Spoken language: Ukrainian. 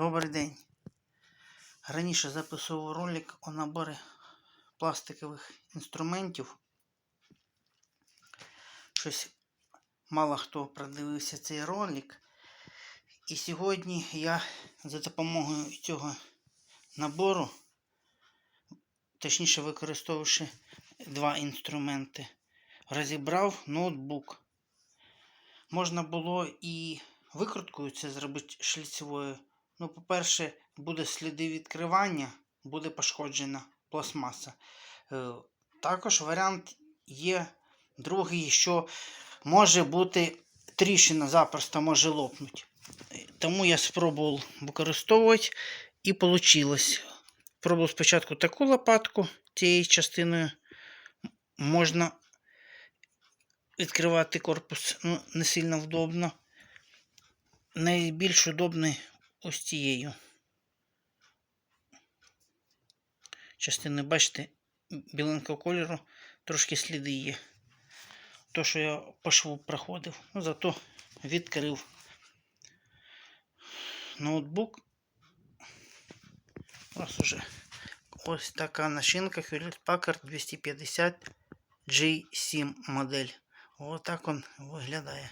Добрий день. Раніше записував ролик о наборі пластикових інструментів. Щось мало хто продивився цей ролик. І сьогодні я за допомогою цього набору, точніше використовувавши два інструменти, розібрав ноутбук. Можна було і викруткою це зробити шліцевою. Ну, по-перше, буде сліди відкривання, буде пошкоджена пластмаса. Е, Також варіант є другий, що може бути тріщина запросто може лопнути. Е, Тому я спробував використовувати і вийшло. Пробував спочатку таку лопатку цією частиною. Можна відкривати корпус ну, не сильно вдобно. Найбільш удобний ось цією. Частини, бачите, біленького кольору, трошки сліди є. То, що я по шву проходив, ну, зато відкрив ноутбук. Ось уже ось така начинка Hewlett Packard 250 G7 модель. Отак він виглядає.